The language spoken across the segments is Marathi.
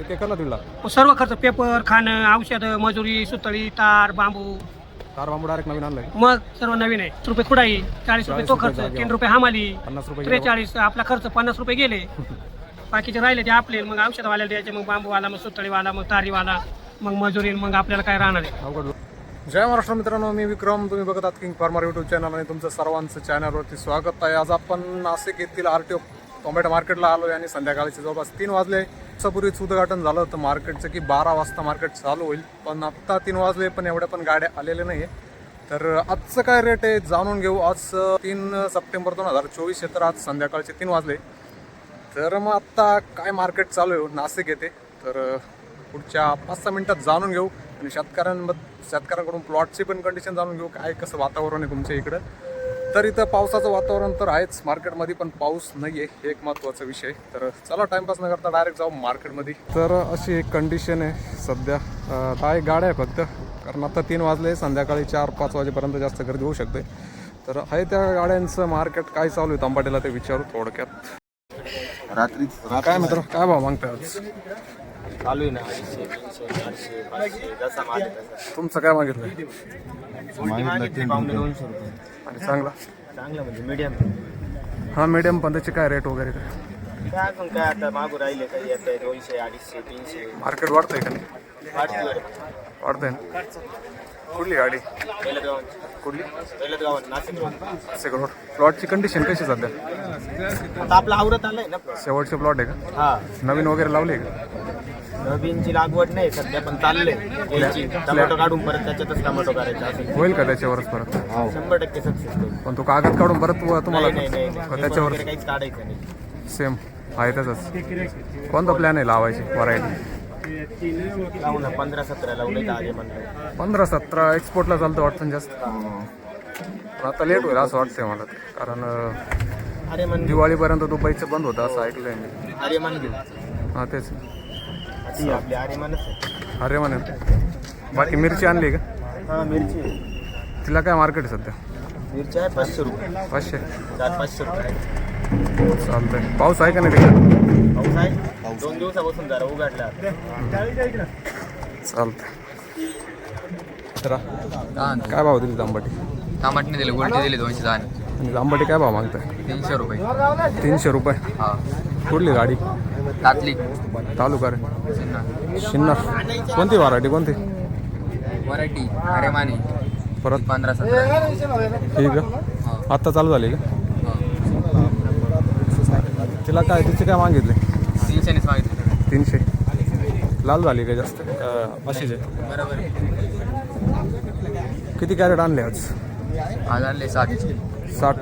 एक एकरला दीड लाख सर्व खर्च पेपर खाणं औषधं मजुरी सुतळी तार बांबू. कार बांबू डायरेक्ट नवीन आणलाय. मग सर्व नवीन आहे. तीस रुपये खुडाई चाळीस रुपये तो खर्च तीन रुपये हमाली पन्नास रुपये. त्रेचाळीस आपला खर्च पन्नास रुपये गेले. बाकीचे राहिले ते आपले मग औषधवाल्याला द्यायचे मग बांबूवाला मग सुतळीवाला मग तारीवाला मग मजुरी मग आपल्याला काय राहणार आहे? अवघड जय महाराष्ट्र मित्रांनो मी विक्रम. तुम्ही बघत आहात किंग फार्मर युट्यूब चॅनल आणि तुमचं सर्वांचं चॅनलवरती स्वागत आहे. आज आपण नाशिक येथील आर टी ओ टोमॅटो मार्केटला आलो आणि संध्याकाळचे जवळपास तीन वाजले. दिवसापूर्वीच उद्घाटन झालं होतं मार्केटचं की बारा वाजता मार्केट चालू होईल. पण आत्ता तीन वाजले पण एवढ्या पण गाड्या आलेल्या नाही तर आजचं काय रेट आहे जाणून घेऊ. आज तीन सप्टेंबर दोन हजार चोवीस आहे तर आज संध्याकाळचे तीन वाजले. तर मग आत्ता काय मार्केट चालू आहे हो, नाशिक येते तर पुढच्या पाच सहा मिनटात जाणून घेऊ. आणि शेतकऱ्यांमध्ये शेतकऱ्यांकडून प्लॉटची पण कंडिशन जाणून घेऊ. काय कसं वातावरण आहे तुमच्या इकडं? तर इथं पावसाचं वातावरण तर आहेच. मार्केटमध्ये पण पाऊस नाही आहे हे एक महत्त्वाचा विषय. तर चला टाइमपास न करता डायरेक्ट जाऊ मार्केटमध्ये. तर अशी एक कंडिशन आहे सध्या. दहा एक गाड्या आहे फक्त. कारण आता तीन वाजले संध्याकाळी चार पाच वाजेपर्यंत जास्त गर्दी होऊ शकते. तर आहे त्या गाड्यांचं मार्केट काय चालू आहे तांबाटीला ते विचारू थोडक्यात. रात्री काय मित्र काय भाव मागताय आज? चालू आहे ना. अडीचशे तीनशे चारशे पाचशे जसा माल आहे तसा. तुमचं काय मागितलं? मोठी मागितली पावणे दोनशे रुपये. आणि चांगला? चांगलं म्हणजे मीडियम हा मीडियम पण त्याचे काय रेट वगैरे काय? काय अजून काय आता मागू राहिले काही? येत आहे दोनशे अडीचशे तीनशे. मार्केट वाढतंय का नाही? वाटते वाढतंय ना? कुठली गाडी? पहिलं गाव कुठली? पहिलं गाव Nashik road. Second road. प्लॉटची condition कशी सध्या? आता आपलं आवरत आलंय ना. शेवटचे प्लॉट आहे का? हा. नवीन वगैरे लावले का? नवीनची लागवड नाही सध्या पण चाललंय. यायची टमाटो काढून परत त्याच्यातच टमाटो करायचा होईल का त्याच्यावरच परत? शंभर टक्के सक्सेस होईल. पण तो कागद काढून परत व- तुम्हाला नाही नाही नाही. का पेपर त्याच्यावर वगैरे काहीच काढायचं नाही. सेम आहे त्याचाच कोणता प्लॅन आहे लावायची व्हरायटी लावू ना पंधरा सतरा लावले म्हणलं. पंधरा सतरा एक्सपोर्टला चालतं वाटतं जास्त? पण आता लेट होईल असं वाटतंय मला. ते. कारण अरे दिवाळीपर्यंत दुबईचं बंद होतं असं ऐकलंय मी. अरे घेऊ हां तेच. ती आपली अरे आहे. म्हणे बाकी मिरची आणली का? हा मिरची आहे. तिला काय मार्केट आहे सध्या? मिरची आहे पाचशे रुपये. पाचशे? चार पाचशे रुपये. चालतंय. पाऊस आहे का नाही तिकडे? पाऊस आहे? दोन दिवसापासून जरा उघडला. चालतंय. काय भाव दिली जांबाटी टमाटने दिले उलटे दिले दोनशे दहा. आणि जांबाटी काय भाव मागताय? तीनशे रुपये. तीनशे रुपये? हा. कुठली गाडी? तातली. तालुका रे. शिन्नर. कोणती व्हरायटी कोणती? वरायटी अरे माने परत? पंधरा सतरा. ठीक आहे. आत्ता चालू झाली का? तिला काय तिचे काय मागितले? मागितले. तीनशे. लाल झाली का जास्त? अशीच आहे बरोबर आहे. किती कॅरेट आणले आज? आज आणले सात साठ.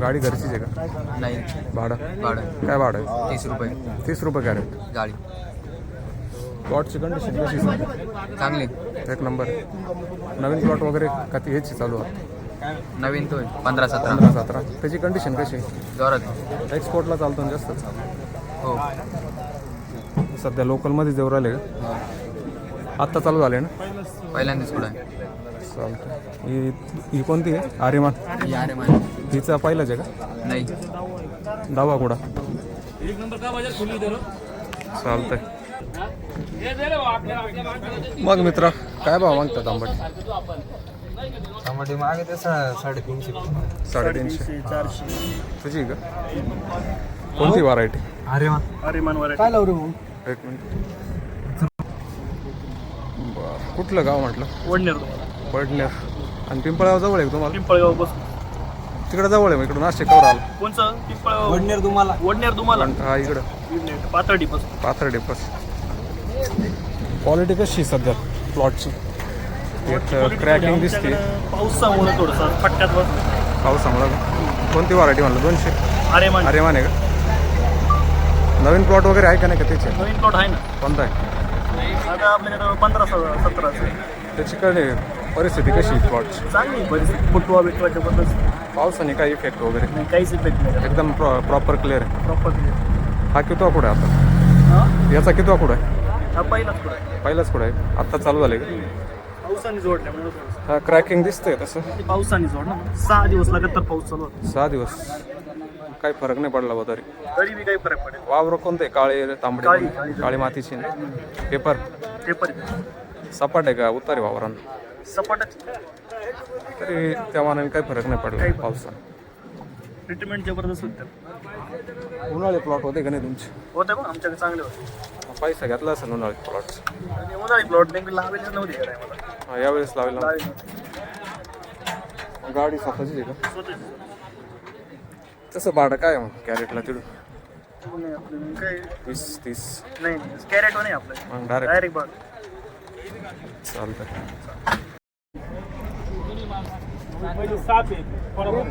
गाडी घरचीच आहे का? नाही. भाडं? भाडं. काय भाडं आहे? तीस रुपये. तीस रुपये कॅरेट. गाडी. प्लॉटची कंडिशन कशी आहे? चांगली. एक नंबर. आहे. नवीन प्लॉट वगैरे का ती ह्याची चालू आहे? नवीन तो आहे, पंधरा सतरा. पंधरा सतरा. त्याची कंडिशन कशी आहे? जोरात. एक्सपोर्टला चालतो ना जास्त? हो. सध्या लोकलमध्ये जेव्हा राहिले का? आत्ता चालू झाले ना? पहिल्यांदाच कुठं आहे? चालतं ही ही कोणती आहे? आर्यमान. ही अरे माने हिचा पहिलाच आहे का? नाही. डावा कुडा चालतंय. मग मित्र काय भाव मागतात आंबट टमाटे मागे ते साडेतीनशे. साडेतीनशे. तुझी का? कोणती व्हरायटी अरे काय लावू रे भाऊ? एक मिनिट. बरं. कुठलं गाव म्हटलं? वडनेर. पडण्यार आणि पिंपळगाव जवळ आहे का तुम्हाला? पिंपळगाव बस तिकडे जवळ आहे मग इकडून नाशिक कवर आलं. कोणचं? वडनेर तुम्हाला वडनेर तुम्हाला हा इकडं. पातळी बस. पाथर डेपस क्वालिटी कशी आहे सध्या प्लॉटची एक क्रॅकिंग दिसते पाऊसामुळे थोडंसं फटक्यात बस. पावसामुळं. कोणती व्हरायटी म्हणलं? दोनशे? अरे मान अरे माने का? नवीन प्लॉट वगैरे आहे का नाही का त्याचे? नवीन प्लॉट आहे ना. कोणता आहे? आता आपल्याकडे पंधरा सतरा त्याची कडे परिस्थिती कशी आहे प्लॉटची चांगली परिस्थिती. फुटवा बिटवाच्या बद्दल पावसाने काही इफेक्ट वगैरे. नाही काहीच इफेक्ट नाही एकदम प्रॉपर क्लिअर आहे. प्रॉपर हा कितवा कुठं आहे आता? हा? याचा कितवा कुठं आहे? हा पहिलाच पुढे पहिलाच कुठं आहे. आत्ता चालू झाले का? पावसाने जोडल्यामुळे थोडंसं. हा क्रॅकिंग दिसतंय तसं. ते पावसाने जोडलं सहा दिवस लगातार पाऊस चालू होता. सहा दिवस. काही फरक नाही पडला बा तरी. तरी काही फरक पडेल. वावर कोणते? काळे तांबडे काळी, काळी. काळी मातीची? पेपर पेपर सपाट आहे का? उतारी वावरांना. सपाटच. तरी त्या मानाने काही फरक नाही पडला पावसानं. ट्रीटमेंट जबरदस्त होते. उन्हाळे प्लॉट होते का नाही तुमचे? होते बघ आमच्याकडे चांगले होते. पैसा घेतला असेल उन्हाळे प्लॉट आणि उन्हाळी प्लॉट नेमके लावायलेच नव्हते या टायमाला यावेळेस लावेल नव्हते. गाडी स्वतःची आहे का? स्वतःचे. तसं भाडं काय आहे मग कॅरेटला तिथून नाही आपलं काही वीस तीस. नाही कॅरेट नाही आपलं. मग डायरेक्ट डायरेक्ट बघ चालतं साप आहे बरोबर.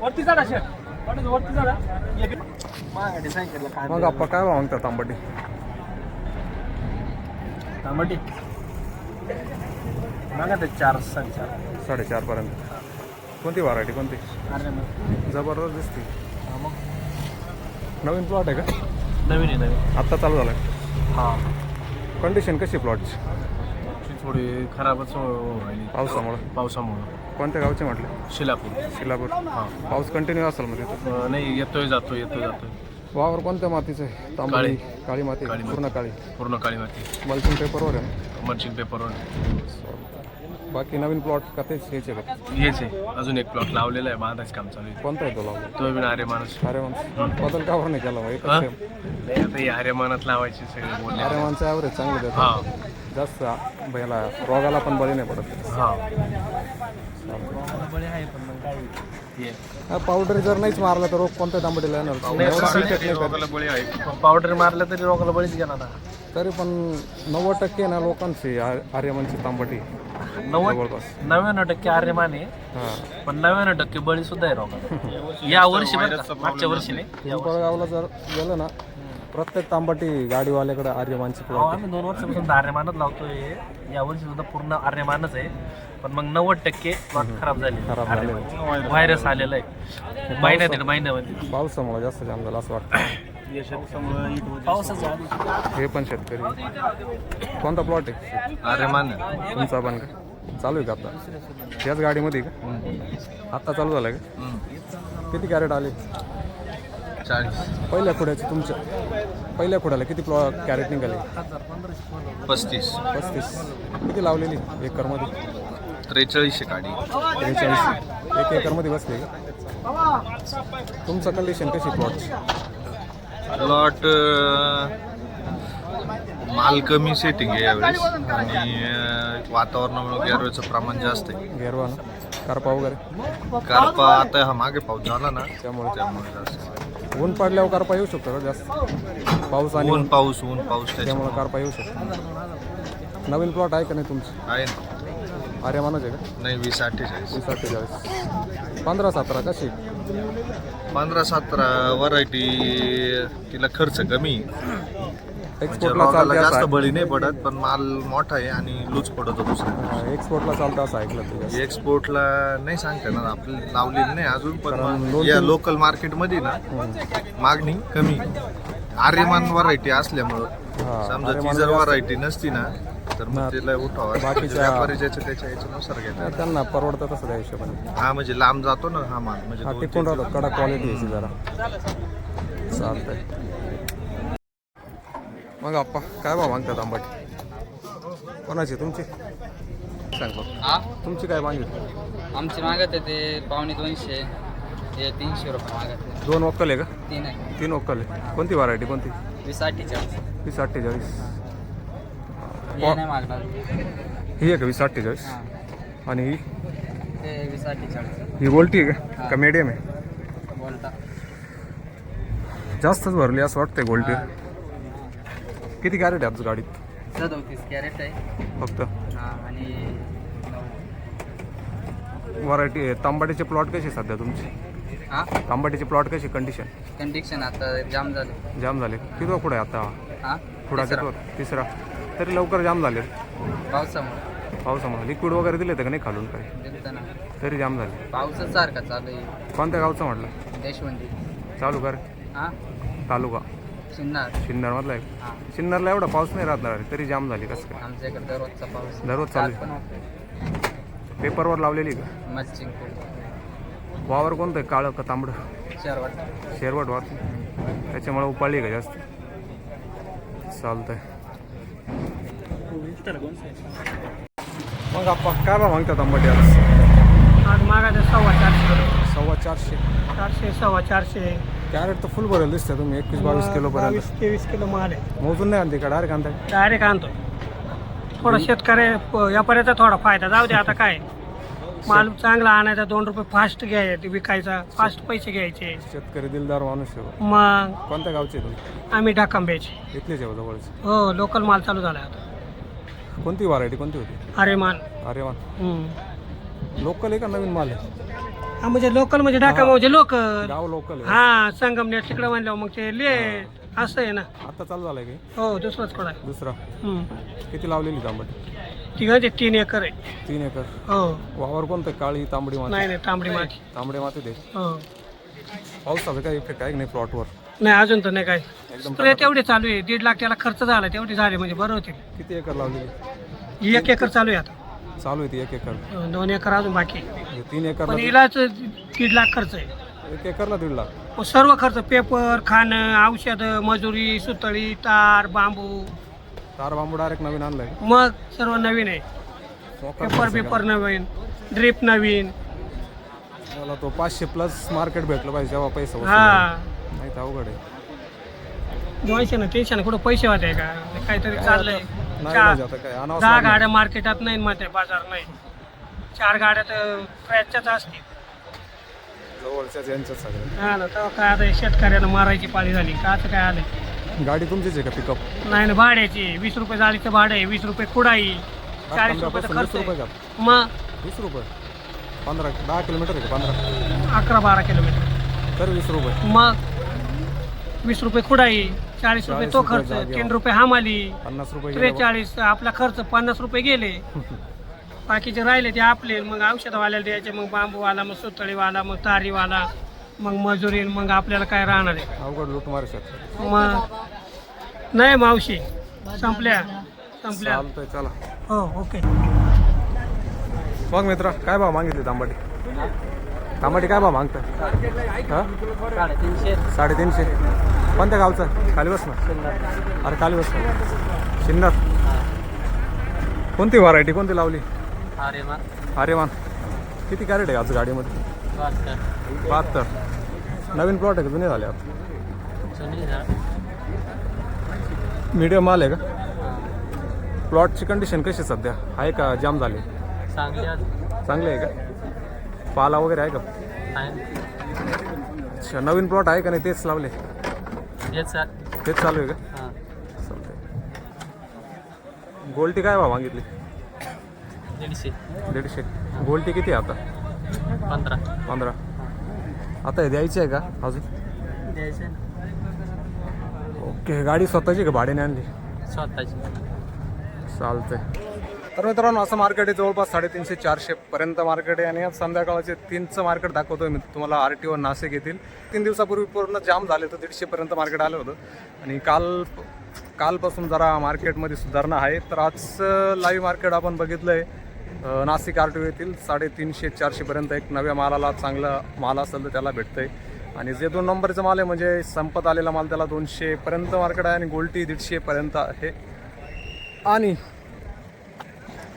वरती चढा शेट वरती चढा. मागाडी सांगितलं काय मग आपण काय मागतात तांबटी? मागा ते चार साडेचार साडेचार पर्यंत. कोणती व्हरायटी कोणती? मग. जबरदस्त दिसते. नवीन प्लॉट आहे का? नवीन आहे नवीन. आत्ता चालू झालाय. हा. कंडिशन कशी प्लॉटची थोडी खराबच व्हायली पावसामुळे? पावसामुळं. कोणत्या गावचे म्हटले? शिलापूर. शिलापूर. पाऊस कंटिन्यू असेल तिथं? अं, नाही येतोय जातोय येतोय जातोय. वावर कोणत्या मातीचं? आहे तांबडी काळी. माती काळी माती. पूर्ण काळी. पूर्ण काळी माती. मल्चिंग पेपरवर आहे मर्चिंग पेपरवर बाकी नवीन प्लॉट का तेच आहे का? हेच आहे अजून एक प्लॉट लावलेला आहे बांधायचं काम चालू आहे. कोणता आहे तो लावला तो बी अरे माणूस. अरे बदल का बरं नाही केला मग? एकच हा? same. नाही आता हे आर्यमानात लावायचे सगळे बोलले. अरे मानचं ॲव्हरेज चांगलं हा. जास्त याला रोगाला पण बळी नाही पडत. हा. पावडर जर नाहीच मारला तर रोग कोणत्या तांबडीला येणार. पावडर मारलं तरी रोगाला बळीच गेला ना तरी पण नव्वद टक्के ना लोकांची आ- आर्यमनची नव्वद जवळपास. नव्याण्णव टक्के आर्यमान आहे. हा. पण नव्याण्णव टक्के बळी सुद्धा आहे रोगाला. या वर्षी बरं का, मागच्या वर्षी नाही? पिंपळगावला जर गेलं ना प्रत्येक तांबटी गाडीवाल्याकडे आर्यमानची अहो, आम्ही दोन वर्षापासून आर्यमानच लावतोय. या वर्षी सुद्धा पूर्ण आर्यमानच आहे. पण मग नव्वद टक्के प्लॉट खराब झाले खराब झाले. व्हायरस आलेला आहे. महिन्यात दीड महिन्यामध्ये. पावसामुळे जास्त जाम झाला असं वाटतं. पावसाचा हे पण शेतकरी. कोणता प्लॉट आहे? आर्यमान. तुमचा पण का? चालू आहे का आता? याच गाडीमध्ये का? आत्ता चालू झालं का? किती कॅरेट आले? चाळीस. पहिल्या खुड्याचे तुमच्या पहिल्या खुड्याला किती प्लॉ कॅरेट निघाले? पस्तीस. पस्तीस. किती लावलेली एकरमध्ये? त्रेचाळीसशे गाडी त्रेचाळीस. एक एकरमध्ये बसले का? तुमचं कंडिशन कशी प्लॉटची प्लॉट माल कमी सेटिंग आहे यावेळेस. आणि वातावरणामुळे गॅरवेचं प्रमाण जास्त आहे. गेरवा ना? करपा वगैरे? कारपा आता हा मागे पाऊस झाला ना त्यामुळे. त्यामुळे जास्त. ऊन पडल्यावर करपा येऊ शकतो का जास्त? पाऊस आणि ऊन पाऊस ऊन पाऊस त्याच्यामुळे. त्यामुळे करपा येऊ शकतो. नवीन प्लॉट आहे का नाही तुमचं? आहे ना. आर्यमानच आहे का? नाही वीस अठ्ठेचाळीस. वीस अठ्ठेचाळीस. पंधरा सतरा कशी? पंधरा सतरा व्हरायटी तिला खर्च कमी. एक्सपोर्टला रोगाला चालते जास्त बळी नाही पडत पण माल मोठा आहे आणि लूज पडतो दुसरा आहे. एक्सपोर्टला चालतं असं ऐकलं ते जास्त. एक्सपोर्टला नाही सांगता ना आपली लावलेली नाही अजून पण कारण मग दोन या तीन- लोकल मार्केटमध्ये ना मागणी कमी. आर्यमान व्हरायटी असल्यामुळं. हा, समजा ती आर्यमान जर व्हरायटी नसती ना तर मग तिला उठावा बाकीच्या- व्यापारी ज्याच्या त्याच्या याच्यानुसार नाही, त्यांना परवडतं तसं त्या हिशोबाने. हा म्हणजे लांब जातो ना हा माल म्हणजे हा दोन टिकून राहतो कडा क्वालिटी जरा. चालतंय. मग आप्पा काय भाव मागतात आंबाटी? कोणाची? तुमची? सांग बघ तुमची काय मागितली आमची मागत आहे ते पावणे दोनशे. हे तीनशे रुपये मागत दोन वक्कल आहे का? तीन आहे. तीन वक्कल आहे. कोणती व्हरायटी कोणती? वीस अठ्ठेचाळीस. वीस अठ्ठेचाळीस. हे ही आहे का वीस अठ्ठेचाळीस? आणि ही? ते वीस अठ्ठेचाळीस. ही गोल्टी आहे का? का मीडियम आहे? बोलता. जास्तच भरली असं वाटतंय गोल्टी. किती कॅरेट आहे आमचं गाडीत? सदोतीस कॅरेट आहे. फक्त? हां आणि व्हरायटी तांबाटीचे प्लॉट कसे सध्या तुमचे? हां? तांबाटीचे प्लॉट कशी कंडिशन कंडिक्शन आता जाम झालं. जाम झाले. किती पुढे आता? हां? पुढा किती तिसरा. तरी लवकर जाम झाले. पावसामुळे. पावसामुळे. लिक्विड वगैरे दिले तर का नाही खालून ना. तरी जाम झाले. पावसच सारखा चालू आहे. कोणत्या गावचं म्हटलं? देशवंती चालू कर. हां? तालुका. शिन्नार. सिन्नरमधला आहे? सिन्नरला एवढा पाऊस नाही राहणार तरी जाम झाली कसं काय? आमच्या इकडे दररोजचा पाऊस. दररोज चालू पण होते. पेपरवर लावलेली का? मच्छिंग वावर कोणतं आहे? काळं का तांबडं? शेरवट. वार त्याच्यामुळे उपाळली का जास्त? चालतंय. मग आपण काय बा मागतात आंबट आज आज मागायचं सव्वा चारशे. सव्वा चारशे. चारशे सव्वा चारशे. कॅरेट तर फुल भरेल दिसते तुम्ही एकवीस बावीस किलो पर्यंत. बावीस तेवीस किलो माल आहे. मोजून नाही आणते का? डायरेक्ट आणताय? डायरेक्ट आणतो थोडा शेतकरी व्यापाऱ्याचा थोडा फायदा. जाऊ दे आता काय. माल चांगला आणायचा दोन रुपये फास्ट घ्यायचे विकायचा. फास्ट पैसे घ्यायचे. शेतकरी दिलदार माणूस आहे बा. मग? कोणत्या गावचे आहे तुम्ही? आम्ही डाकांब्याचे इथलेच आहे जवळचे. हो लोकल माल चालू झाला आता. कोणती व्हरायटी कोणती होती? अरे मान अरे वा हम्म. लोकल आहे का नवीन माल आहे? हा म्हणजे लोकल म्हणजे डाका म्हणजे लोकल गाव लोकल आहे. हा संगमनेर तिकडे म्हणल्यावर मग ते ले असं आहे ना. आता चालू झालंय की? हो दुसरंच कोण आहे? दुसरा. हम्म. किती लावलेली तांबट तिघं ते तीन एकर आहे. तीन एकर? हो. वावर कोणतं? काळी तांबडी माती? नाही नाही तांबडी माती. तांबडे माती दे. हो. पावसाचा काय इफेक्ट आहे की नाही प्लॉटवर नाही अजून तर नाही काय स्प्रे तेवढे चालू आहे. दीड लाख त्याला खर्च झाला तेवढे झाले म्हणजे बरं होते. किती एकर लावलेली? ही एक एकर चालू आहे आता. चालू आहे ती एक एकर. दोन एकर अजून बाकी आहे. म्हणजे तीन एकरला पण हिलाच दीड लाख खर्च आहे. एक एकरला दीड लाख. मग सर्व खर्च पेपर खाणं औषधं मजुरी सुतळी तार बांबू. तार बांबू डायरेक्ट नवीन आणलाय. मग सर्व नवीन आहे. पेपर पेपर नवीन ड्रीप नवीन. मला तो पाचशे प्लस मार्केट भेटलं पाहिजे जेव्हा पैसा वसूल हा. नाही तर अवघड आहे. दोनशे ना तीनशे ना कुठं पैसे होते का? काहीतरी चाललंय. नाही काय दहा. गाड्या मार्केटात नाही मध्ये बाजार नाही. चार गाड्या तर ट्रॅकच्याच असतील. जवळच्याच सगळं हा ना तेव्हा काय आता शेतकऱ्यांना मारायची पाळी झाली. का आता काय आलंय? गाडी तुमचीच आहे का पिकअप नाही ना भाड्याची. वीस रुपये जाळीचं भाडं आहे. वीस रुपये खुडाई चाळीस रुपये तर खर्च रुपये आहे. का मग? वीस रुपये? पंधरा दहा किलोमीटर आहे का पंधरा? अकरा बारा किलोमीटर. तर वीस रुपये. मग? वीस रुपये खुडाई चाळीस रुपये तो खर्च. तीन रुपये हमाली पन्नास रुपये. त्रेचाळीस आपला खर्च पन्नास रुपये गेले. बाकीचे राहिले ते आपले मग औषधवाल्याला द्यायचे मग बांबूवाला मग सुतळीवाला मग तारीवाला मग मजुरी मग आपल्याला काय राहणार आहे? अवघड लूट मग नाही मावशी संपल्या संपल्या. चालतंय चला. हो ओके. मग मित्र काय भाव मागितली तांबटी तांबटी काय भाव साडेतीनशे. साडेतीनशे. कोणत्या गावचं? खाली बस ना. अरे खाली बस ना. शिन्नर. कोणती व्हरायटी कोणती लावली? अरे मा अरे वा. किती कॅरेट आहे आज गाडीमध्ये? बहात्तर. नवीन प्लॉट आहे का? जुने झाले आता? मीडियम माल आहे का? प्लॉटची कंडिशन कशी सध्या? आहे का जाम झाली? चांगली आहे. का? पाला वगैरे आहे का? अच्छा नवीन प्लॉट आहे का नाही तेच लावले? तेच चालू आहे का? चालतंय. गोल्टी काय भाव मागितली? दीडशे. दीडशे. गोल्टी किती आहे आता? पंधरा. पंधरा. आता हे द्यायची आहे का अजून? द्यायचे ओके गाडी स्वतःची का भाड्याने आणली? स्वतःची. चालतंय. तर मित्रांनो असं मार्केट आहे जवळपास साडेतीनशे चारशे पर्यंत मार्केट आहे आणि आज संध्याकाळचे तीनचं मार्केट दाखवतोय मी. तुम्हाला आर टी ओ नाशिक येथील. तीन दिवसापूर्वी पूर्ण जाम झाले तर दीडशेपर्यंत मार्केट आलं होतं. आणि काल कालपासून जरा मार्केटमध्ये सुधारणा आहे. तर आज लाईव्ह मार्केट आपण बघितलं आहे नाशिक आर टी ओ येथील साडेतीनशे चारशेपर्यंत एक नव्या मालाला चांगला माल असेल तर त्याला भेटतंय. आणि जे दोन नंबरचं माल आहे म्हणजे संपत आलेला माल त्याला दोनशेपर्यंत मार्केट आहे आणि गोल्टी दीडशेपर्यंत आहे. आणि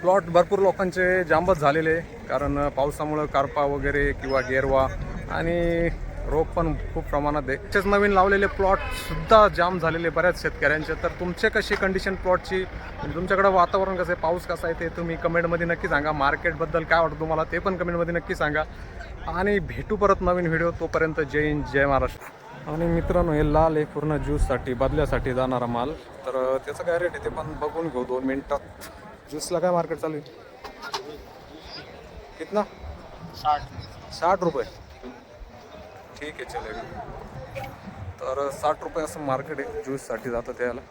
प्लॉट भरपूर लोकांचे जांबत झालेले कारण पावसामुळं कारपा वगैरे किंवा गेरवा आणि रोग पण खूप प्रमाणात आहे. तसेच नवीन लावलेले प्लॉटसुद्धा जाम झालेले बऱ्याच शेतकऱ्यांचे. तर तुमचे कशी कंडिशन प्लॉटची तुमच्याकडं वातावरण कसं आहे पाऊस कसा आहे ते तुम्ही कमेंटमध्ये नक्की सांगा. मार्केटबद्दल काय वाटतं तुम्हाला ते पण कमेंटमध्ये नक्की सांगा. आणि भेटू परत नवीन व्हिडिओ. तोपर्यंत जय हिंद जय महाराष्ट्र. आणि मित्रांनो हे लाल एक पूर्ण ज्यूससाठी बदल्यासाठी जाणारा माल. तर त्याचं काय रेट आहे ते पण बघून घेऊ दोन मिनटात. ज्यूसला काय मार्केट चालू आहे? कितना? साठ. साठ रुपये. ठीक आहे चलेल. तर साठ रुपये असं मार्केट आहे ज्यूससाठी जातं त्याला.